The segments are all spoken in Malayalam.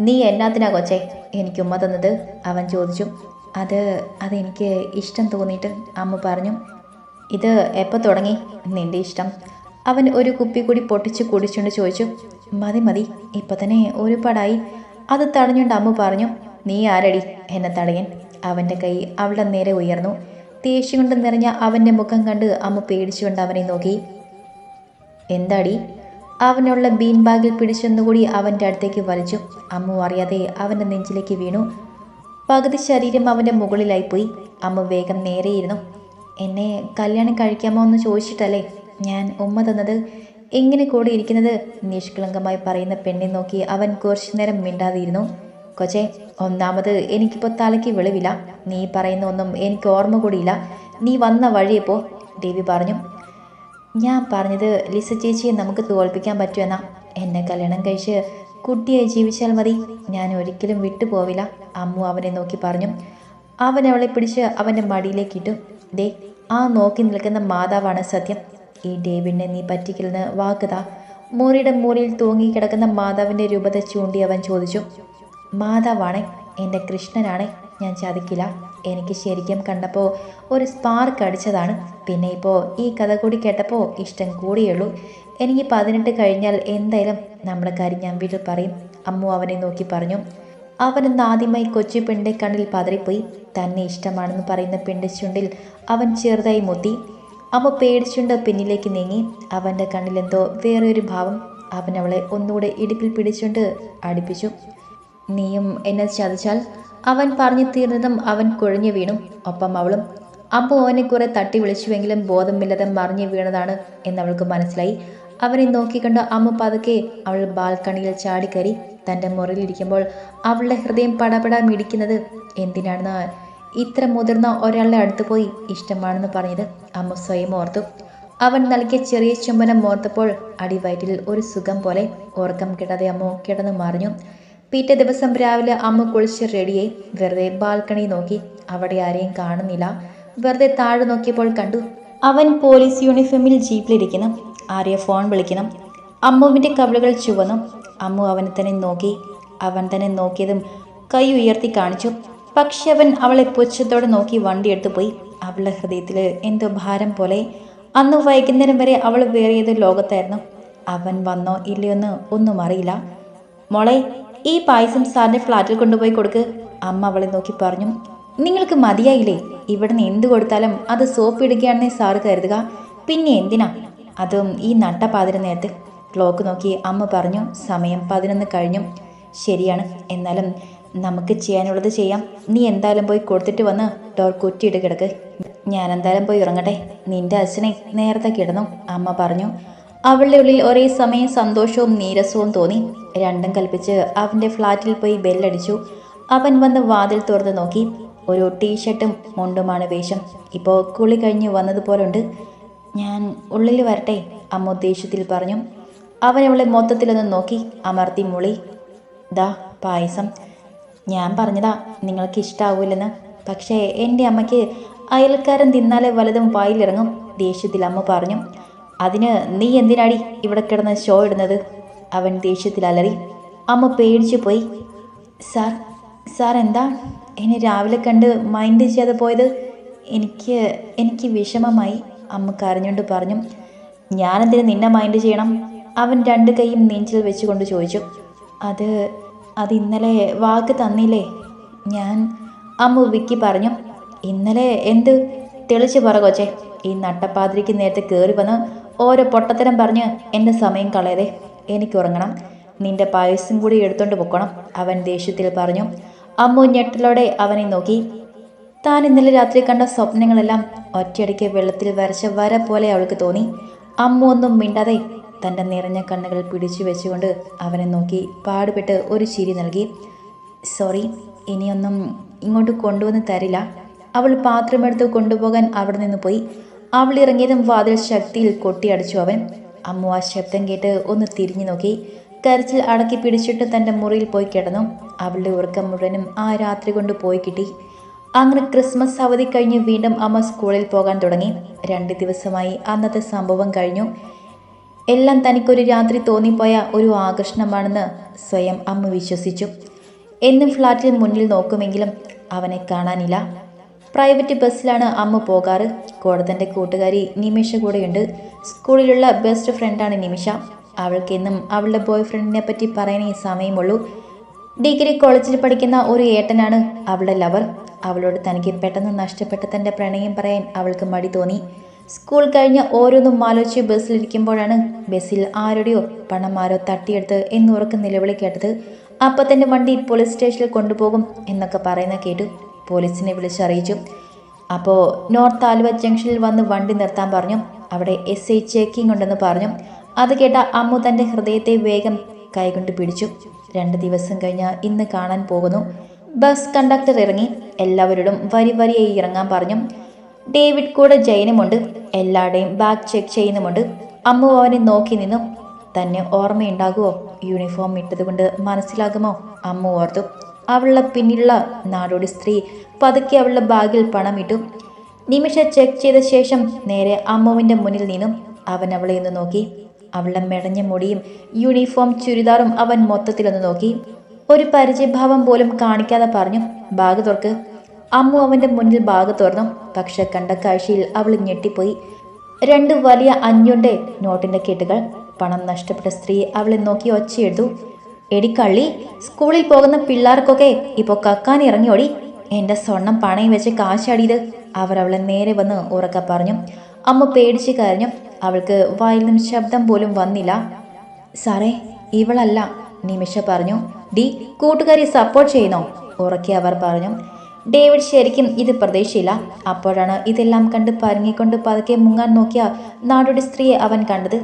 നീ എന്നാത്തിനാ കൊച്ചേ? എനിക്ക് ഉമ്മ തന്നത്. അവൻ ചോദിച്ചു അത് അതെനിക്ക് ഇഷ്ടം തോന്നിയിട്ട് അമ്മ പറഞ്ഞു ഇത് എപ്പോൾ തുടങ്ങി? നിന്റെ ഇഷ്ടം. അവൻ ഒരു കുപ്പി കൂടി പൊട്ടിച്ച് കുടിച്ചുകൊണ്ട് ചോദിച്ചു മതി മതി ഇപ്പം തന്നെ ഒരുപാടായി. അത് തടഞ്ഞുകൊണ്ട് അമ്മ പറഞ്ഞു നീ ആരടി എന്നെ തടയൻ? അവന്റെ കൈ അവളുടെ നേരെ ഉയർന്നു. ദേഷ്യം കൊണ്ട് നിറഞ്ഞ അവന്റെ മുഖം കണ്ട് അമ്മ പേടിച്ചുകൊണ്ട് അവനെ നോക്കി. എന്താടി? അവനുള്ള ബീൻ ബാഗിൽ പിടിച്ചൊന്നുകൂടി അവന്റെ അടുത്തേക്ക് വലിച്ചു. അമ്മു അറിയാതെ അവന്റെ നെഞ്ചിലേക്ക് വീണു. പകുതി ശരീരം അവന്റെ മുകളിലായിപ്പോയി. അമ്മ വേഗം നേരെയിരുന്നു എന്നെ കല്യാണം കഴിക്കാമോ എന്ന് ചോദിച്ചിട്ടല്ലേ ഞാൻ ഉമ്മ തന്നത്? എങ്ങനെ കൂടെ ഇരിക്കുന്നത്? നിഷ്കളങ്കമായി പറയുന്ന പെണ്ണെ നോക്കി അവൻ കുറച്ചു നേരം മിണ്ടാതിരുന്നു. കൊച്ചെ ഒന്നാമത് എനിക്കിപ്പോൾ തലയ്ക്ക് വെളിവില്ല. നീ പറയുന്ന ഒന്നും എനിക്ക് ഓർമ്മ കൂടിയില്ല. നീ വന്ന വഴിയപ്പോ ദേവി പറഞ്ഞു. ഞാൻ പറഞ്ഞത് ലിസ ചേച്ചിയെ നമുക്ക് തോൽപ്പിക്കാൻ പറ്റുമെന്നാ. എന്നെ കല്യാണം കഴിച്ച് കുട്ടിയെ ജീവിച്ചാൽ മതി. ഞാൻ ഒരിക്കലും വിട്ടുപോവില്ല അമ്മു അവനെ നോക്കി പറഞ്ഞു. അവൻ അവളെ പിടിച്ച് അവന്റെ മടിയിലേക്ക് ഇട്ടു. ദേ ആ നോക്കി നിൽക്കുന്ന മാതാവാണ് സത്യം. ഈ ഡേവിഡിനെ നീ പറ്റിക്കില്ലെന്ന് വാക്കുതാ മുറിയുടെ മുറിയിൽ തൂങ്ങിക്കിടക്കുന്ന മാതാവിന്റെ രൂപത ചൂണ്ടി അവൻ ചോദിച്ചു. മാതാവാണേ എന്റെ കൃഷ്ണനാണേ ഞാൻ ചതിക്കില്ല. എനിക്ക് ശരിക്കും കണ്ടപ്പോൾ ഒരു സ്പാർക്ക് അടിച്ചതാണ്. പിന്നെ ഇപ്പോൾ ഈ കഥ കൂടി കേട്ടപ്പോൾ ഇഷ്ടം കൂടിയുള്ളൂ. എനിക്ക് പതിനെട്ട് കഴിഞ്ഞാൽ എന്തായാലും നമ്മുടെ കാര്യം ഞാൻ വീട്ടിൽ പറയും. അമ്മു അവനെ നോക്കി പറഞ്ഞു. അവനെന്ന് ആദ്യമായി കൊച്ചു പെണ്ണിന്റെ കണ്ണിൽ പതറിപ്പോയി. തന്നെ ഇഷ്ടമാണെന്ന് പറയുന്ന പെണ്ണിന്റെ ചുണ്ടിൽ അവൻ ചെറുതായി മുത്തി. അമ്മ പേടിച്ചുണ്ട് പിന്നിലേക്ക് നീങ്ങി. അവന്റെ കണ്ണിലെന്തോ വേറെ ഭാവം. അവൻ അവളെ ഒന്നുകൂടെ ഇടുപ്പിൽ പിടിച്ചുകൊണ്ട് അടുപ്പിച്ചു. നീയും എന്നെ ചതിച്ചാൽ അവൻ പറഞ്ഞു തീർന്നതും അവൻ കുഴഞ്ഞു വീണു. ഒപ്പം അവളും അപ്പോൾ അവനെ കുറെ തട്ടി വിളിച്ചുവെങ്കിലും ബോധമില്ലാതെ മറിഞ്ഞു വീണതാണ് എന്നവൾക്ക് മനസ്സിലായി. അവനെ നോക്കിക്കണ്ട് അമ്മ പതുക്കെ അവൾ ബാൽക്കണിയിൽ ചാടിക്കറി തന്റെ മുറിയിലിരിക്കുമ്പോൾ അവളുടെ ഹൃദയം പടപട മിടിക്കുന്നത് എന്തിനാണെന്ന് ഇത്ര മുതിർന്ന ഒരാളുടെ അടുത്ത് പോയി ഇഷ്ടമാണെന്ന് പറഞ്ഞത് അമ്മ സ്വയം ഓർത്തു. അവൻ നൽകിയ ചെറിയ ചുംബനം ഓർത്തപ്പോൾ അടിവയറ്റിൽ ഒരു സുഖം പോലെ ഉറക്കം കിട്ടാതെ അമ്മ കിടന്നു മറിഞ്ഞു. പിറ്റേ ദിവസം രാവിലെ അമ്മ കുളിച്ച് റെഡിയായി. വെറുതെ ബാൽക്കണി നോക്കി. അവിടെ ആരെയും കാണുന്നില്ല. വെറുതെ താഴെ നോക്കിയപ്പോൾ കണ്ടു. അവൻ പോലീസ് യൂണിഫോമിൽ ജീപ്പിലിരിക്കുന്നു. ആരെയോ ഫോൺ വിളിക്കണം അമ്മുവിന്റെ കവിളുകൾ ചുവന്നു. അമ്മു അവനെ തന്നെ നോക്കി. അവൻ തന്നെ നോക്കിയതും കൈ ഉയർത്തി കാണിച്ചു. പക്ഷെ അവൻ അവളെ പുച്ഛത്തോടെ നോക്കി വണ്ടി എടുത്തുപോയി അവളുടെ ഹൃദയത്തിൽ എന്തോ ഭാരം പോലെ. അന്ന് വൈകുന്നേരം വരെ അവൾ വേറെ ഏതോ ലോകത്തായിരുന്നു. അവൻ വന്നോ ഇല്ലയോന്ന് ഒന്നും അറിയില്ല. മോളെ ഈ പായസം സാറിന്റെ ഫ്ലാറ്റിൽ കൊണ്ടുപോയി കൊടുക്ക്. അമ്മ അവളെ നോക്കി പറഞ്ഞു നിങ്ങൾക്ക് മതിയായില്ലേ? ഇവിടുന്ന് എന്ത് കൊടുത്താലും അത് സോപ്പ് ഇടുകയാണെന്നേ സാറ് കരുതുക. പിന്നെ എന്തിനാ? അതും ഈ നട്ടപ്പാതിര നേരത്ത്. ക്ലോക്ക് നോക്കി അമ്മ പറഞ്ഞു സമയം പതിനൊന്ന് കഴിഞ്ഞു. ശരിയാണ്. എന്നാലും നമുക്ക് ചെയ്യാനുള്ളത് ചെയ്യാം. നീ എന്തായാലും പോയി കൊടുത്തിട്ട് വന്ന് ഡോർ കുറ്റിയിട്ട് കിടക്ക്. ഞാൻ എന്തായാലും പോയി ഉറങ്ങട്ടെ. നിന്റെ അച്ഛനെ നേരത്തെ കിടന്നു അമ്മ പറഞ്ഞു. അവളുടെ ഉള്ളിൽ ഒരേ സമയം സന്തോഷവും നീരസവും തോന്നി. രണ്ടും കൽപ്പിച്ച് അവന്റെ ഫ്ലാറ്റിൽ പോയി ബെല്ലടിച്ചു. അവൻ വന്ന് വാതിൽ തുറന്ന് നോക്കി. ഒരു ടീഷർട്ടും മുണ്ടുമാണ് വേഷം. ഇപ്പോൾ കുളി കഴിഞ്ഞ് വന്നതുപോലുണ്ട്. ഞാൻ ഉള്ളിൽ വരട്ടെ അമ്മ ദേഷ്യത്തിൽ പറഞ്ഞു. അവൻ അവളെ മൊത്തത്തിലൊന്ന് നോക്കി. അമർത്തി മുളി. ദാ പായസം. ഞാൻ പറഞ്ഞതാ നിങ്ങൾക്ക് ഇഷ്ടാവൂലെന്ന് പക്ഷേ എന്റെ അമ്മയ്ക്ക് അയൽക്കാരൻ തിന്നാലെ വലതും വായിലിറങ്ങും ദേഷ്യത്തിൽ അമ്മ പറഞ്ഞു. അതിന് നീ എന്തിനാടി ഇവിടെ കിടന്ന് ഷോ ഇടുന്നത്? അവൻ ദേഷ്യത്തിൽ അലറി. അമ്മ പേടിച്ചു പോയി. സാർ സാർ എന്താ? എന്നെ രാവിലെ കണ്ട് മൈൻഡ് ചെയ്യാതെ പോയത്? എനിക്ക് എനിക്ക് വിഷമമായി അമ്മ കരഞ്ഞുകൊണ്ട് പറഞ്ഞു. ഞാനെന്തിനു നിന്നെ മൈൻഡ് ചെയ്യണം? അവൻ രണ്ട് കൈയും നെഞ്ചിൽ വെച്ചുകൊണ്ട് ചോദിച്ചു. അത് അത് ഇന്നലെ വാക്ക് തന്നില്ലേ? ഞാൻ അമ്മ വിക്കി പറഞ്ഞു. ഇന്നലെ എന്ത്? തെളിച്ച് പറ കൊച്ചേ. ഈ നട്ടപ്പാതിരിക്ക് നേരത്തെ കയറി വന്ന് ഓരോ പൊട്ടത്തരം പറഞ്ഞ് എന്റെ സമയം കളയതെ എനിക്ക് ഉറങ്ങണം നിന്റെ പായസം കൂടി എടുത്തോണ്ട് പൊക്കണം. അവൻ ദേഷ്യത്തിൽ പറഞ്ഞു അമ്മു ഞെട്ടലോടെ അവനെ നോക്കി. താൻ ഇന്നലെ രാത്രി കണ്ട സ്വപ്നങ്ങളെല്ലാം ഒറ്റയടിക്ക് വെള്ളത്തിൽ വരച്ച വര പോലെ അവൾക്ക് തോന്നി. അമ്മു ഒന്നും മിണ്ടാതെ തന്റെ നിറഞ്ഞ കണ്ണുകൾ പിടിച്ചു വെച്ചുകൊണ്ട് അവനെ നോക്കി പാടുപെട്ട് ഒരു ചിരി നൽകി. സോറി ഇനിയൊന്നും ഇങ്ങോട്ട് കൊണ്ടുവന്ന് തരില്ല. അവൾ പാത്രമെടുത്ത് കൊണ്ടുപോകാൻ അവിടെ നിന്ന് പോയി. അവൾ ഇറങ്ങിയതും വാതിൽ ശക്തിയിൽ കൊട്ടിയടച്ചു അവൻ. അമ്മു ആ ശബ്ദം കേട്ട് ഒന്ന് തിരിഞ്ഞു നോക്കി. കരച്ചിൽ അടക്കി പിടിച്ചിട്ട് തന്റെ മുറിയിൽ പോയി കിടന്നു. അവളുടെ ഉറക്കം മുഴുവനും ആ രാത്രി കൊണ്ട് പോയി കിട്ടി. അങ്ങനെ ക്രിസ്മസ് അവധി കഴിഞ്ഞ് വീണ്ടും അമ്മ സ്കൂളിൽ പോകാൻ തുടങ്ങി. രണ്ട് ദിവസമായി അന്നത്തെ സംഭവം കഴിഞ്ഞു. എല്ലാം തനിക്കൊരു രാത്രി തോന്നിപ്പോയ ഒരു ആകർഷണമാണെന്ന് സ്വയം അമ്മ വിശ്വസിച്ചു. എന്നും ഫ്ലാറ്റിൽ മുന്നിൽ നോക്കുമെങ്കിലും അവനെ കാണാനില്ല. പ്രൈവറ്റ് ബസ്സിലാണ് അമ്മ പോകാറ്. കോടതന്റെ കൂട്ടുകാരി നിമിഷ കൂടെയുണ്ട്. സ്കൂളിലുള്ള ബെസ്റ്റ് ഫ്രണ്ടാണ് നിമിഷ. അവൾക്കെന്നും അവളുടെ ബോയ് ഫ്രണ്ടിനെ പറ്റി പറയാനേ സമയമുള്ളൂ. ഡിഗ്രി കോളേജിൽ പഠിക്കുന്ന ഒരു ഏട്ടനാണ് അവളുടെ ലവർ. അവളോട് തനിക്ക് പെട്ടെന്ന് നഷ്ടപ്പെട്ട തന്റെ പ്രണയം പറയാൻ അവൾക്ക് മടി തോന്നി. സ്കൂൾ കഴിഞ്ഞ് ഓരോന്നും ആലോചിച്ച് ബസ്സിലിരിക്കുമ്പോഴാണ് ബസ്സിൽ ആരുടെയോ പണം ആരോ തട്ടിയെടുത്ത് എന്നുറക്കം നിലവിളി കേട്ടത്. അപ്പം തന്നെ വണ്ടി പോലീസ് സ്റ്റേഷനിൽ കൊണ്ടുപോകും എന്നൊക്കെ പറയുന്ന കേട്ടു. പോലീസിനെ വിളിച്ചറിയിച്ചു. അപ്പോൾ നോർത്ത് ആലുവ ജംഗ്ഷനിൽ വന്ന് വണ്ടി നിർത്താൻ പറഞ്ഞു. അവിടെ എസ് ഐ ചെക്കിംഗ് ഉണ്ടെന്ന് പറഞ്ഞു. അത് കേട്ട അമ്മു തന്റെ ഹൃദയത്തെ വേഗം കൈകൊണ്ട് പിടിച്ചു. രണ്ട് ദിവസം കഴിഞ്ഞ് ഇന്ന് കാണാൻ പോകുന്നു. ബസ് കണ്ടക്ടർ ഇറങ്ങി. എല്ലാവരോടും വരി വരിയായി ഇറങ്ങാൻ പറഞ്ഞു. ഡേവിഡ് കൂടെ ജയനുമുണ്ട്. എല്ലാവരുടെയും ബാഗ് ചെക്ക് ചെയ്യുന്നുമുണ്ട്. അമ്മു അവനെ നോക്കി നിന്നു. തന്നെ ഓർമ്മയുണ്ടാകുമോ യൂണിഫോം ഇട്ടതുകൊണ്ട് മനസ്സിലാകുമോ? അമ്മു ഓർത്തു. അവളുടെ പിന്നിലുള്ള നാടോടി സ്ത്രീ പതുക്കെ അവളുടെ ബാഗിൽ പണമിട്ടു നിമിഷ ചെക്ക് ചെയ്ത ശേഷം നേരെ അമ്മുവിന്റെ മുന്നിൽ നിന്നും. അവൻ അവളെ ഒന്ന് നോക്കി. അവളുടെ മെടഞ്ഞ മുടിയും യൂണിഫോം ചുരിദാറും അവൻ മൊത്തത്തിലൊന്ന് നോക്കി. ഒരു പരിചയഭാവം പോലും കാണിക്കാതെ പറഞ്ഞു ബാഗ് തുറക്ക്. അമ്മു അവന്റെ മുന്നിൽ ബാഗ് തുറന്നു. പക്ഷെ കണ്ട കാഴ്ചയിൽ അവൾ ഞെട്ടിപ്പോയി. രണ്ട് വലിയ അഞ്ഞുണ്ടെ നോട്ടിന്റെ കെട്ടുകൾ. പണം നഷ്ടപ്പെട്ട സ്ത്രീ അവളെ നോക്കി ഒച്ചയെടുത്തു. എടി കള്ളി സ്കൂളിൽ പോകുന്ന പിള്ളേർക്കൊക്കെ ഇപ്പോൾ കക്കാൻ ഇറങ്ങിയോടി. എന്റെ സ്വർണം പണയം വെച്ച് കാശാടിയത് അവർ അവളെ നേരെ വന്ന് ഉറക്ക പറഞ്ഞു. അമ്മ പേടിച്ച് കരഞ്ഞു. അവൾക്ക് വായിൽ നിന്നും ശബ്ദം പോലും വന്നില്ല. സാറേ ഇവളല്ല നിമിഷ പറഞ്ഞു. ഡി കൂട്ടുകാരി സപ്പോർട്ട് ചെയ്യുന്നോ? ഉറക്കെ അവർ പറഞ്ഞു. ഡേവിഡ് ശരിക്കും ഇത് പ്രതീക്ഷയില്ല അപ്പോഴാണ് ഇതെല്ലാം കണ്ട് പരങ്ങിക്കൊണ്ട് പതുക്കെ മുങ്ങാൻ നോക്കിയ നാടോടി സ്ത്രീയെ അവൻ കണ്ടത്.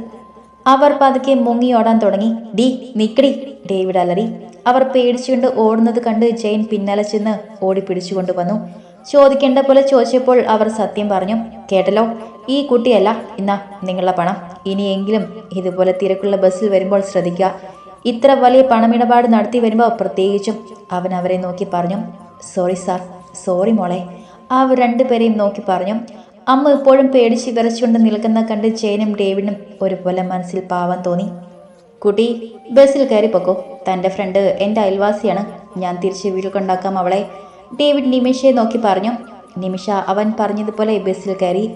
അവർ പതുക്കെ മുങ്ങിയോടാൻ തുടങ്ങി. ഡി നിക്കടി ഡേവിഡ് അലറി അവർ പേടിച്ചുകൊണ്ട് ഓടുന്നത് കണ്ട് ജെയിൻ പിന്നാലെ ചെന്ന് ഓടി പിടിച്ചുകൊണ്ട് വന്നു. ചോദിക്കേണ്ട പോലെ ചോദിച്ചപ്പോൾ അവർ സത്യം പറഞ്ഞു. കേട്ടല്ലോ ഈ കുട്ടിയല്ല. ഇന്നാ നിങ്ങളുടെ പണം. ഇനിയെങ്കിലും ഇതുപോലെ തിരക്കുള്ള ബസ്സിൽ വരുമ്പോൾ ശ്രദ്ധിക്കുക. ഇത്ര വലിയ പണമിടപാട് നടത്തി വരുമ്പോൾ പ്രത്യേകിച്ചും അവൻ അവരെ നോക്കി പറഞ്ഞു. സോറി സാർ സോറി മോളെ. അവർ രണ്ടുപേരെയും നോക്കി പറഞ്ഞു. അമ്മ ഇപ്പോഴും പേടിച്ച് വിറച്ചുകൊണ്ട് നിൽക്കുന്ന കണ്ട് ജയനും ഡേവിഡും ഒരുപോലെ മനസ്സിൽ പാവം തോന്നി. കുട്ടി ബസ്സിൽ കയറി പൊക്കോ. തന്റെ ഫ്രണ്ട് എന്റെ അയൽവാസിയാണ്. ഞാൻ തിരിച്ച് വീട്ടിൽ കൊണ്ടാക്കാം അവളെ. ഡേവിഡ് നിമിഷയെ നോക്കി പറഞ്ഞു. നിമിഷ അവൻ പറഞ്ഞതുപോലെ ബസ്സിൽ കയറി.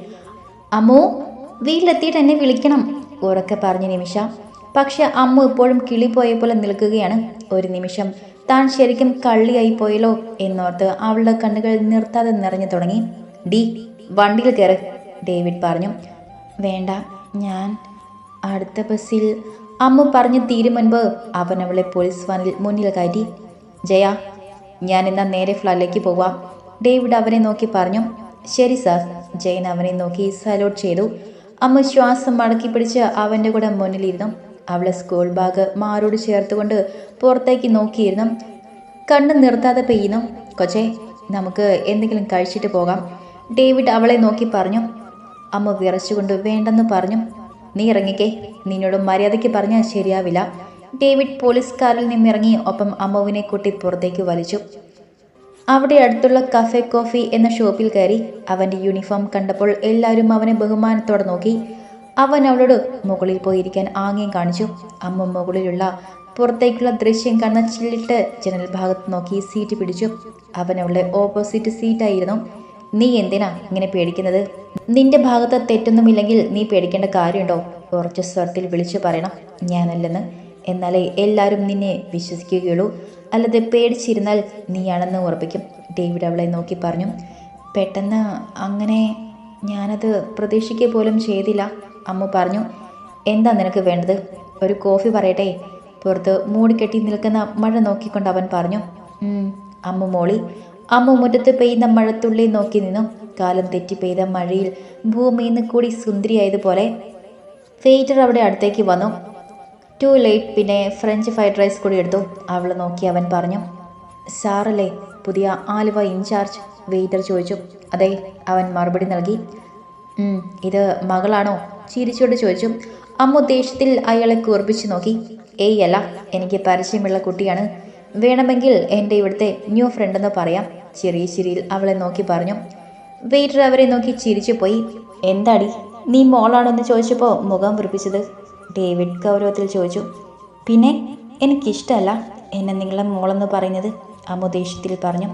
അമ്മു വീട്ടിലെത്തിയിട്ട് എന്നെ വിളിക്കണം ഉറക്കെ പറഞ്ഞു നിമിഷ. പക്ഷെ അമ്മു ഇപ്പോഴും കിളി പോയ പോലെ നിൽക്കുകയാണ്. ഒരു നിമിഷം താൻ ശരിക്കും കള്ളിയായി പോയല്ലോ എന്നോർത്ത് അവളുടെ കണ്ണുകൾ നിർത്താതെ നിറഞ്ഞു തുടങ്ങി. ഡി വണ്ടിയിൽ കയറി ഡേവിഡ് പറഞ്ഞു വേണ്ട ഞാൻ അടുത്ത ബസ്സിൽ അമ്മ പറഞ്ഞു തീരും മുൻപ് അവൻ അവളെ പോലീസ് വാനിൽ മുന്നിൽ കയറ്റി. ജയ ഞാൻ എന്നാൽ നേരെ ഫ്ലാറ്റിലേക്ക് പോവാം ഡേവിഡ് അവനെ നോക്കി പറഞ്ഞു ശരി സാർ ജയൻ അവനെ നോക്കി സല്യൂട്ട് ചെയ്തു. അമ്മ ശ്വാസം മടക്കി പിടിച്ച് അവന്റെ കൂടെ മുന്നിലിരുന്നു. അവളെ സ്കൂൾ ബാഗ് മാറോട് ചേർത്തുകൊണ്ട് പുറത്തേക്ക് നോക്കിയിരുന്നു. കണ്ണ് നിർത്താതെ പെയ്യുന്നു. കൊച്ചേ നമുക്ക് എന്തെങ്കിലും കഴിച്ചിട്ട് പോകാം. ഡേവിഡ് അവളെ നോക്കി പറഞ്ഞു അമ്മ വിറച്ചുകൊണ്ട് വേണ്ടെന്ന് പറഞ്ഞു. നീ ഇറങ്ങിക്കേ. നിന്നോട് മര്യാദയ്ക്ക് പറഞ്ഞാൽ ശരിയാവില്ല. ഡേവിഡ് പോലീസ് കാറിൽ നിന്നിറങ്ങി ഒപ്പം അമ്മുവിനെ കൂട്ടി പുറത്തേക്ക് വലിച്ചു. അവിടെ അടുത്തുള്ള കഫേ കോഫി എന്ന ഷോപ്പിൽ കയറി അവന്റെ യൂണിഫോം കണ്ടപ്പോൾ എല്ലാവരും അവനെ ബഹുമാനത്തോടെ നോക്കി. അവൻ അവളോട് മുകളിൽ പോയിരിക്കാൻ ആംഗ്യം കാണിച്ചു. അമ്മ മുകളിലുള്ള പുറത്തേക്കുള്ള ദൃശ്യം കാണുന്ന ചില്ലിട്ട് ജനൽ ഭാഗത്ത് നോക്കി സീറ്റ് പിടിച്ചു. അവൻ അവളുടെ ഓപ്പോസിറ്റ് സീറ്റായിരുന്നു. നീ എന്തിനാ ഇങ്ങനെ പേടിക്കുന്നത്? നിന്റെ ഭാഗത്ത് തെറ്റൊന്നുമില്ലെങ്കിൽ നീ പേടിക്കേണ്ട കാര്യമുണ്ടോ? ഉറച്ച സ്വരത്തിൽ വിളിച്ചു പറയണം. ഞാനല്ലെന്ന്. എന്നാലേ എല്ലാവരും നിന്നെ വിശ്വസിക്കുകയുള്ളൂ. അല്ലാതെ പേടിച്ചിരുന്നാൽ നീയാണെന്ന് ഉറപ്പിക്കും. ഡേവിഡ് അവളെ നോക്കി പറഞ്ഞു. പെട്ടെന്ന് അങ്ങനെ ഞാനത് പ്രതീക്ഷിക്കുക പോലും ചെയ്തില്ല അമ്മ പറഞ്ഞു. എന്താ നിനക്ക് വേണ്ടത്? ഒരു കോഫി പറയട്ടെ. പുറത്ത് മൂടിക്കെട്ടി നിൽക്കുന്ന മഴ നോക്കിക്കൊണ്ട് അവൻ പറഞ്ഞു. അമ്മ മോളി അമ്മ മുറ്റത്ത് പെയ്യുന്ന മഴത്തുള്ളി നോക്കി നിന്നു കാലം തെറ്റി പെയ്ത മഴയിൽ ഭൂമിയിൽ നിന്ന് കൂടി സുന്ദരിയായതുപോലെ ഫെയ്റ്റർ അവിടെ അടുത്തേക്ക് വന്നു. ടു ലേറ്റ് പിന്നെ ഫ്രഞ്ച് ഫ്രൈഡ് റൈസ് കൂടി എടുത്തു. അവളെ നോക്കി അവൻ പറഞ്ഞു സാറല്ലേ പുതിയ ആലുവ ഇൻചാർജ്? വെയിറ്റർ ചോദിച്ചു. അതെ അവൻ മറുപടി നൽകി. ഇത് മകളാണോ? ചിരിച്ചോട് ചോദിച്ചു. അമ്മ ദേഷ്യത്തിൽ അയാളെ കുർപ്പിച്ചു നോക്കി. ഏയ് അല്ല എനിക്ക് പരിചയമുള്ള കുട്ടിയാണ്. വേണമെങ്കിൽ എന്റെ ഇവിടുത്തെ ന്യൂ ഫ്രണ്ടെന്ന് പറയാം. ചെറിയ ചിരിയിൽ അവളെ നോക്കി പറഞ്ഞു. വെയിറ്റർ അവരെ നോക്കി ചിരിച്ചു പോയി. എന്താടി നീ മോളാണെന്ന് ചോദിച്ചപ്പോൾ മുഖം വൃപ്പിച്ചത് ഡേവിഡ് ഗൗരവത്തിൽ ചോദിച്ചു. പിന്നെ എനിക്കിഷ്ടമല്ല എന്നെ നിങ്ങളെ മോളെന്ന് പറയുന്നത് അമ്മു ദേഷ്യത്തിൽ പറഞ്ഞു.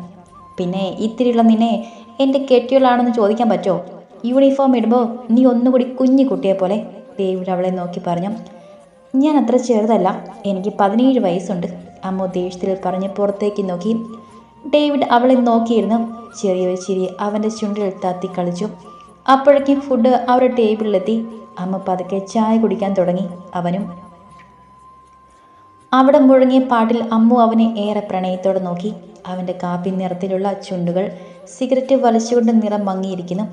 പിന്നെ ഇത്തിരിയുള്ള നിന്നെ എന്റെ കെട്ടിയുള്ളാണെന്ന് ചോദിക്കാൻ പറ്റുമോ? യൂണിഫോം ഇടുമ്പോൾ നീ ഒന്നുകൂടി കുഞ്ഞു കുട്ടിയെ പോലെ ഡേവിഡ് അവളെ നോക്കി പറഞ്ഞു. ഞാൻ അത്ര ചെറുതല്ല എനിക്ക് പതിനേഴ് വയസ്സുണ്ട്. അമ്മു ദേഷ്യത്തിൽ പറഞ്ഞ് പുറത്തേക്ക് നോക്കി. ഡേവിഡ് അവളെ നോക്കിയിരുന്നു. ചെറിയൊരു ചിരി അവന്റെ ചുണ്ടിൽ തത്തി കളിച്ചു അപ്പോഴേക്കും ഫുഡ് അവരുടെ ടേബിളിലെത്തി അമ്മ പതുക്കെ ചായ കുടിക്കാൻ തുടങ്ങി. അവനും അവിടെ മുഴങ്ങിയ പാട്ടിൽ അമ്മു അവനെ ഏറെ പ്രണയത്തോടെ നോക്കി. അവന്റെ കാപ്പി നിറത്തിലുള്ള ചുണ്ടുകൾ സിഗരറ്റ് വലിച്ചുകൊണ്ട് നിറം മങ്ങിയിരിക്കുന്നു.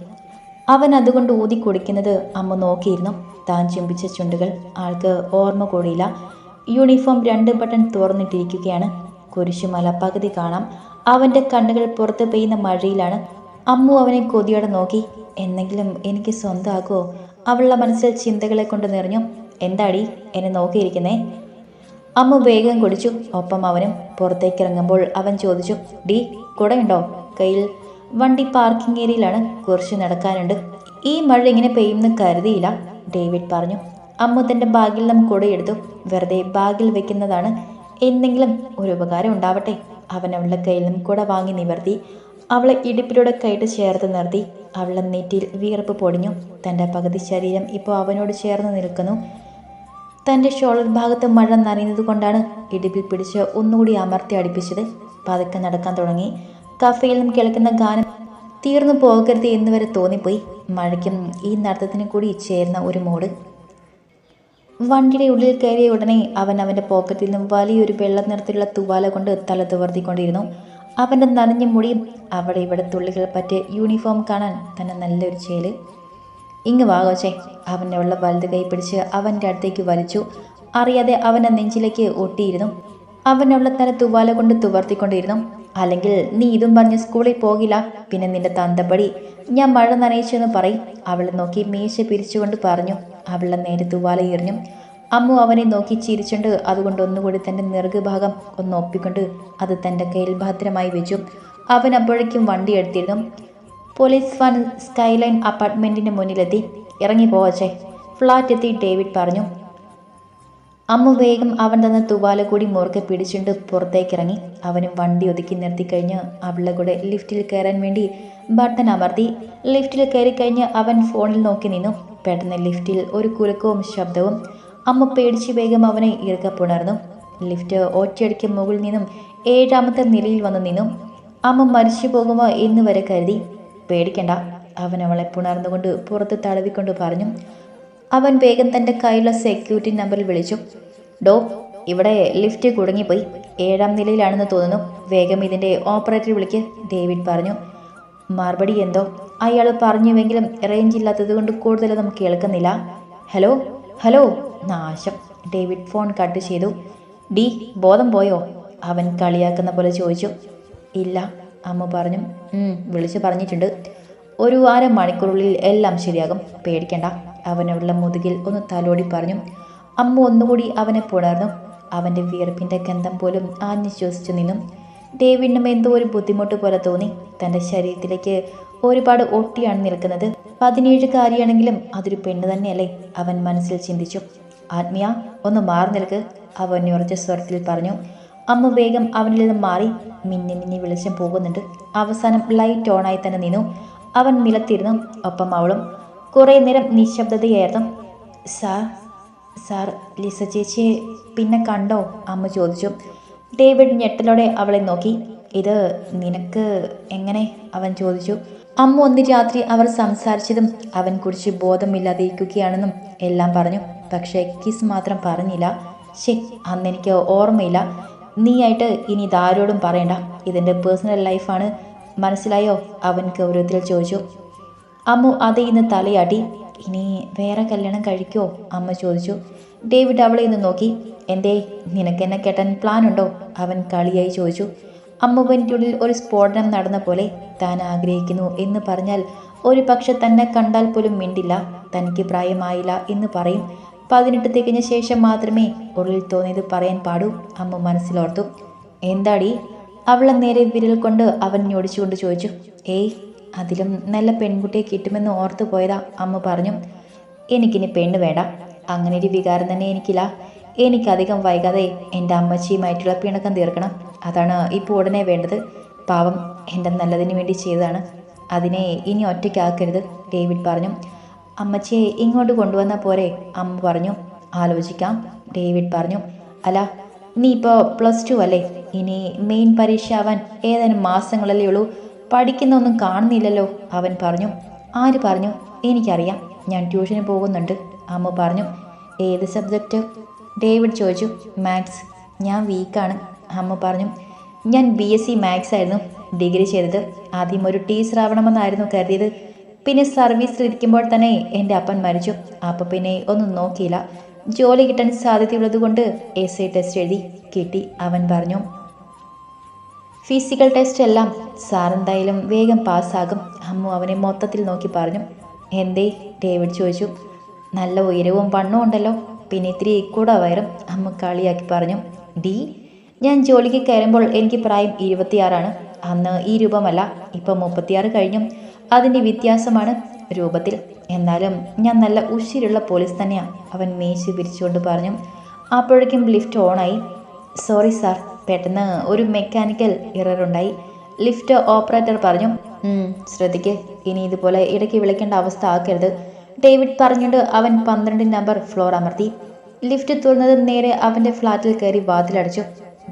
അവൻ അതുകൊണ്ട് ഊതി കുടിക്കുന്നത് അമ്മ നോക്കിയിരുന്നു. താൻ ചുംബിച്ച ചുണ്ടുകൾ ആൾക്ക് ഓർമ്മ കൂടിയില്ല. യൂണിഫോം രണ്ട് ബട്ടൺ തുറന്നിട്ടിരിക്കുകയാണ്. കുരിശുമല പകുതി കാണാം. അവന്റെ കണ്ണുകൾ പുറത്ത് പെയ്യുന്ന മഴയിലാണ്. അമ്മു അവനെ കൊതിയോടെ നോക്കി. എന്നെങ്കിലും എനിക്ക് സ്വന്തമാകുമോ അവളുടെ മനസ്സിൽ ചിന്തകളെ കൊണ്ട് നിറഞ്ഞു. എന്താടി? എന്നെ നോക്കിയിരിക്കുന്നേ? അമ്മ വേഗം കുടിച്ചു ഒപ്പം അവനും പുറത്തേക്ക് ഇറങ്ങുമ്പോൾ അവൻ ചോദിച്ചു ഡി കുടയുണ്ടോ? കയ്യിൽ. വണ്ടി പാർക്കിംഗ് ഏരിയയിലാണ്. കുറച്ച് നടക്കാനുണ്ട്. ഈ മഴ ഇങ്ങനെ പെയ്യുമെന്ന് കരുതിയില്ല ഡേവിഡ് പറഞ്ഞു. അമ്മ തന്റെ ബാഗിൽ നിന്നും എടുത്തു. വെറുതെ ബാഗിൽ വെക്കുന്നതാണ് എന്തെങ്കിലും ഒരു ഉപകാരം ഉണ്ടാവട്ടെ. അവൻ അവളുടെ കയ്യിൽ നിന്നും കുട വാങ്ങി നിവർത്തി. അവളെ ഇടുപ്പിലൂടെ കൈട്ട് ചേർത്ത് നിർത്തി. അവളുടെ നെറ്റിയിൽ വിയർപ്പ് പൊടിഞ്ഞു. തന്റെ പകുതി ശരീരം ഇപ്പോൾ അവനോട് ചേർന്ന് നിൽക്കുന്നു. തന്റെ ഷോളർ ഭാഗത്ത് മഴ നനയുന്നത് കൊണ്ടാണ് ഇടുപ്പിൽ പിടിച്ച് ഒന്നുകൂടി അമർത്തി അടുപ്പിച്ചത്. പതുക്കെ നടക്കാൻ തുടങ്ങി. കഫയിൽ നിന്നും കേൾക്കുന്ന ഗാനം തീർന്നു പോകരുത് എന്ന് വരെ തോന്നിപ്പോയി. മഴയ്ക്കും ഈ നടത്തത്തിനും കൂടി ചേർന്ന ഒരു മൂഡ് വണ്ടിയുടെ ഉള്ളിൽ കയറിയ ഉടനെ അവൻ അവന്റെ പോക്കറ്റിൽ നിന്നും വലിയൊരു വെള്ള നിറത്തിലുള്ള തുവാല കൊണ്ട് തല തുവർത്തിക്കൊണ്ടിരുന്നു അവന്റെ നനഞ്ഞ മുടി അവിടെ ഇവിടെ തുള്ളികൾ പറ്റിയ യൂണിഫോം കാണാൻ തന്നെ നല്ലൊരു ചേൽ. ഇങ്ങ് വാ കൊച്ചേ അവന്റെ ഉള്ള വലുത് കൈ പിടിച്ച് അവന്റെ അടുത്തേക്ക് വലിച്ചു. അറിയാതെ അവന്റെ നെഞ്ചിലേക്ക് ഒട്ടിയിരുന്നു. അവനുള്ള തല തുവാല കൊണ്ട് തുവർത്തിക്കൊണ്ടിരുന്നു. അല്ലെങ്കിൽ നീ ഇതും പറഞ്ഞ് സ്കൂളിൽ പോകില്ല. പിന്നെ നിന്റെ തന്തപ്പടി. ഞാൻ മഴ നനയിച്ചെന്ന് പറയും. അവളെ നോക്കി മീശ പിരിച്ചുകൊണ്ട് പറഞ്ഞു. അവളെ നേരെ തുവാല എറിഞ്ഞു. അമ്മു അവനെ നോക്കി ചിരിച്ചുകൊണ്ട് അതുകൊണ്ട് ഒന്നുകൂടി തന്റെ നെറുകുഭാഗം ഒന്ന് ഒപ്പിക്കൊണ്ട് അത് തന്റെ കയ്യിൽ ഭദ്രമായി വെച്ചു. അവൻ അപ്പോഴേക്കും വണ്ടി എടുത്തിരുന്നു. പോലീസ് വൺ സ്കൈലൈൻ അപ്പാർട്ട്മെന്റിന്റെ മുന്നിലെത്തി. ഇറങ്ങി പോവച്ചേ ഫ്ലാറ്റ് എത്തി ഡേവിഡ് പറഞ്ഞു. അമ്മ വേഗം അവൻ തന്ന തുവാല കൂടി മുറുക്കെ പിടിച്ചുകൊണ്ട് പുറത്തേക്കിറങ്ങി. അവനും വണ്ടി ഒതുക്കി നിർത്തിക്കഴിഞ്ഞ് അവളുടെ കൂടെ ലിഫ്റ്റിൽ കയറാൻ വേണ്ടി ബട്ടൺ അമർത്തി. ലിഫ്റ്റിൽ കയറി കഴിഞ്ഞ് അവൻ ഫോണിൽ നോക്കി നിന്നു. പെട്ടെന്ന് ലിഫ്റ്റിൽ ഒരു കുലുക്കവും ശബ്ദവും അമ്മ പേടിച്ച് വേഗം അവനെ ഇറുക്കപ്പുണർന്നു ലിഫ്റ്റ് ഒറ്റയടിക്ക് മുകളിൽ നിന്നും ഏഴാമത്തെ നിലയിൽ വന്നു നിന്നു. അമ്മ മരിച്ചു പോകുമോ എന്ന് വരെ കരുതി. പേടിക്കണ്ട. അവൻ അവളെ പുണർന്നുകൊണ്ട് പുറത്ത് തടവിക്കൊണ്ട് പറഞ്ഞു. അവൻ വേഗം തന്റെ കയ്യിലുള്ള സെക്യൂരിറ്റി നമ്പറിൽ വിളിച്ചു. ഡോ ഇവിടെ ലിഫ്റ്റ് കുടുങ്ങിപ്പോയി. ഏഴാം നിലയിലാണെന്ന് തോന്നുന്നു. വേഗം ഇതിന്റെ ഓപ്പറേറ്റർ വിളിക്ക് ഡേവിഡ് പറഞ്ഞു. മറുപടി എന്തോ? അയാൾ പറഞ്ഞുവെങ്കിലും റേഞ്ച് ഇല്ലാത്തത് കൊണ്ട് നമുക്ക് കേൾക്കുന്നില്ല. ഹലോ ഹലോ നാശം. ഡേവിഡ് ഫോൺ കട്ട് ചെയ്തു. ഡി ബോധം പോയോ? അവൻ കളിയാക്കുന്ന പോലെ ചോദിച്ചു. ഇല്ല അമ്മ പറഞ്ഞു. വിളിച്ചു പറഞ്ഞിട്ടുണ്ട്. ഒരു അര മണിക്കൂറുള്ളിൽ എല്ലാം ശരിയാകും. പേടിക്കണ്ട. അവനുള്ള മുതുകിൽ ഒന്ന് തലോടി പറഞ്ഞു അമ്മ ഒന്നുകൂടി അവനെ പുണർന്നു അവന്റെ വിയർപ്പിന്റെ ഗന്ധം പോലും ആഞ്ഞു ശ്വസിച്ചു നിന്നു. ഡേവിഡിനും എന്തോ ഒരു ബുദ്ധിമുട്ട് പോലെ തോന്നി. തന്റെ ശരീരത്തിലേക്ക് ഒരുപാട് ഒട്ടിയാണ് നിൽക്കുന്നത്. പതിനേഴുകാരിയാണെങ്കിലും അതൊരു പെണ്ണ് തന്നെയല്ലേ അവൻ മനസ്സിൽ ചിന്തിച്ചു. ആത്മീയ ഒന്ന് മാറി നിൽക്ക് അവൻ ഉറച്ച സ്വരത്തിൽ പറഞ്ഞു. അമ്മ വേഗം അവനിൽ നിന്ന് മാറി മിന്നി മിന്നി വെളിച്ചം പോകുന്നുണ്ട്. അവസാനം ലൈറ്റ് ഓണായി തന്നെ നിന്നു. അവൻ നിലത്തിരുന്നു ഒപ്പം അവളും കുറേ നേരം നിശബ്ദതയായിരുന്നു. സാർ സാർ ലിസ ചേച്ചിയെ പിന്നെ കണ്ടോ? അമ്മ ചോദിച്ചു. ഡേവിഡ് ഞെട്ടലോടെ അവളെ നോക്കി. ഇത് നിനക്ക് എങ്ങനെ? അവൻ ചോദിച്ചു. അമ്മ ഒന്ന് രാത്രി അവർ സംസാരിച്ചതും അവൻ കുറിച്ച് ബോധമില്ലാതിരിക്കുകയാണെന്നും എല്ലാം പറഞ്ഞു. പക്ഷേ കിസ് മാത്രം പറഞ്ഞില്ല. ശേ അന്നെനിക്ക് ഓർമ്മയില്ല. നീയായിട്ട് ഇനി ഇതാരോടും പറയണ്ട. ഇതിന്റെ പേഴ്സണൽ ലൈഫാണ്. മനസ്സിലായോ? അവൻ ഗൗരവത്തിൽ ചോദിച്ചു. അമ്മു അതേ ഇന്ന് തലയാട്ടി ഇനി വേറെ കല്യാണം കഴിക്കോ? അമ്മ ചോദിച്ചു. ഡേവിഡ് അവളെ ഇന്ന് നോക്കി. എന്തേ നിനക്കെന്നെ കെട്ടാൻ പ്ലാൻ ഉണ്ടോ അവൻ കളിയായി ചോദിച്ചു. അമ്മുവിന്റെ ഉള്ളിൽ ഒരു സ്ഫോടനം നടന്ന പോലെ താൻ ആഗ്രഹിക്കുന്നു എന്ന് പറഞ്ഞാൽ ഒരു പക്ഷെ തന്നെ കണ്ടാൽ പോലും മിണ്ടില്ല. തനിക്ക് പ്രായമായില്ല എന്ന് പറയും. പതിനെട്ട് തികഞ്ഞ ശേഷം മാത്രമേ ഉള്ളിൽ തോന്നിയത് പറയാൻ പാടൂ. അമ്മ മനസ്സിലോർത്തു. എന്താടി? അവളെ നേരെ വിരൽ കൊണ്ട് അവൻ ഞൊടിച്ചുകൊണ്ട് ചോദിച്ചു. ഏയ് അതിലും നല്ല പെൺകുട്ടിയെ കിട്ടുമെന്ന് ഓർത്തു പോയതാ അമ്മ പറഞ്ഞു. എനിക്കിനി പെണ്ണ് വേണ്ട. അങ്ങനെ ഒരു വികാരം തന്നെ എനിക്കില്ല. എനിക്കധികം വൈകാതെ എന്റെ അമ്മച്ചിയുമായിട്ടുള്ള പിണക്കം തീർക്കണം. അതാണ് ഇപ്പോൾ ഉടനെ വേണ്ടത്. പാവം എന്റെ നല്ലതിന് വേണ്ടി ചെയ്തതാണ്. അതിനെ ഇനി ഒറ്റയ്ക്കാക്കരുത് ഡേവിഡ് പറഞ്ഞു. അമ്മച്ചിയെ ഇങ്ങോട്ട് കൊണ്ടുവന്നാൽ പോരെ അമ്മ പറഞ്ഞു. ആലോചിക്കാം ഡേവിഡ് പറഞ്ഞു. അല്ല നീ ഇപ്പോൾ പ്ലസ് ടു അല്ലേ? ഇനി മെയിൻ പരീക്ഷ ആവാൻ ഏതാനും മാസങ്ങളല്ലേ ഉള്ളൂ. പഠിക്കുന്നൊന്നും കാണുന്നില്ലല്ലോ അവൻ പറഞ്ഞു. ആര് പറഞ്ഞു? എനിക്കറിയാം. ഞാൻ ട്യൂഷന് പോകുന്നുണ്ട്. അമ്മ പറഞ്ഞു. ഏത് സബ്ജക്റ്റ്? ഡേവിഡ് ചോദിച്ചു. മാത്സ്. ഞാൻ വീക്കാണ്. അമ്മ പറഞ്ഞു. ഞാൻ ബി എസ് സി മാത്സ് ആയിരുന്നു ഡിഗ്രി ചെയ്തത്. ആദ്യം ഒരു ടീച്ചർ ആവണമെന്നായിരുന്നു കരുതിയത്. പിന്നെ സർവീസിലിരിക്കുമ്പോൾ തന്നെ എന്റെ അപ്പൻ മരിച്ചു. അപ്പോൾ പിന്നെ ഒന്നും നോക്കിയില്ല. ജോലി കിട്ടാൻ സാധ്യതയുള്ളത് കൊണ്ട് എസ് ഐ ടെസ്റ്റ് എഴുതി കിട്ടി അവൻ പറഞ്ഞു. ഫിസിക്കൽ ടെസ്റ്റ് എല്ലാം സാർ എന്തായാലും വേഗം പാസ്സാകും. അമ്മു അവനെ മൊത്തത്തിൽ നോക്കി പറഞ്ഞു. എന്തേ? ഡേവിഡ് ചോദിച്ചു. നല്ല ഉയരവും പണ്ണും ഉണ്ടല്ലോ. പിന്നെ ഇത്തിരി കൂടെ വയറും അമ്മ കളിയാക്കി പറഞ്ഞു. ഡി ഞാൻ ജോലിക്ക് കയറുമ്പോൾ എനിക്ക് പ്രായം ഇരുപത്തിയാറാണ്. അന്ന് ഈ രൂപമല്ല ഇപ്പം മുപ്പത്തിയാറ് കഴിഞ്ഞു. അതിന്റെ വ്യത്യാസമാണ് രൂപത്തിൽ. എന്നാലും ഞാൻ നല്ല ഉശിരുള്ള പോലീസ് തന്നെയാണ് അവൻ മേശ് പിരിച്ചുകൊണ്ട് പറഞ്ഞു. അപ്പോഴേക്കും ലിഫ്റ്റ് ഓണായി. സോറി സാർ പെട്ടെന്ന് ഒരു മെക്കാനിക്കൽ ഇറർ ഉണ്ടായി. ലിഫ്റ്റ് ഓപ്പറേറ്റർ പറഞ്ഞു ശ്രദ്ധിക്കേ. ഇനി ഇതുപോലെ ഇടയ്ക്ക് വിളിക്കേണ്ട അവസ്ഥ ആക്കരുത്. ഡേവിഡ് പറഞ്ഞുകൊണ്ട് അവൻ പന്ത്രണ്ട് നമ്പർ ഫ്ലോർ അമർത്തി. ലിഫ്റ്റ് തുറന്നത് നേരെ അവന്റെ ഫ്ലാറ്റിൽ കയറി വാതിലടച്ചു.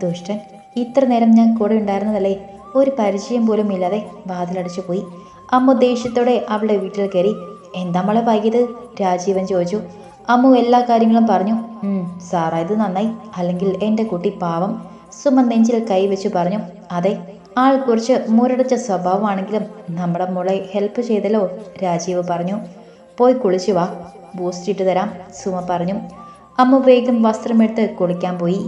ദുഷ്ടൻ ഇത്ര നേരം ഞാൻ കൂടെ ഉണ്ടായിരുന്നതല്ലേ? ഒരു പരിചയം പോലും ഇല്ലാതെ വാതിലടച്ചു പോയി. അമ്മു ദേഷ്യത്തോടെ അവളുടെ വീട്ടിൽ കയറി. എന്താ മോളെ വൈകിയത്? രാജീവൻ ചോദിച്ചു. അമ്മു എല്ലാ കാര്യങ്ങളും പറഞ്ഞു. "ഉം, സാറായത് നന്നായി. അല്ലെങ്കിൽ എന്റെ കുട്ടി പാവം. സുമ നെഞ്ചിൽ കൈവച്ച് പറഞ്ഞു അതെ ആൾ കുറച്ച് മുരടിച്ച സ്വഭാവമാണെങ്കിലും നമ്മുടെ മോളെ ഹെൽപ്പ് ചെയ്തല്ലോ രാജീവ് പറഞ്ഞു. പോയി കുളിച്ചു വാ ബൂസ്റ്റ് ഇട്ട് തരാം സുമ പറഞ്ഞു. അമ്മ വേഗം വസ്ത്രമെടുത്ത് കുളിക്കാൻ പോയി.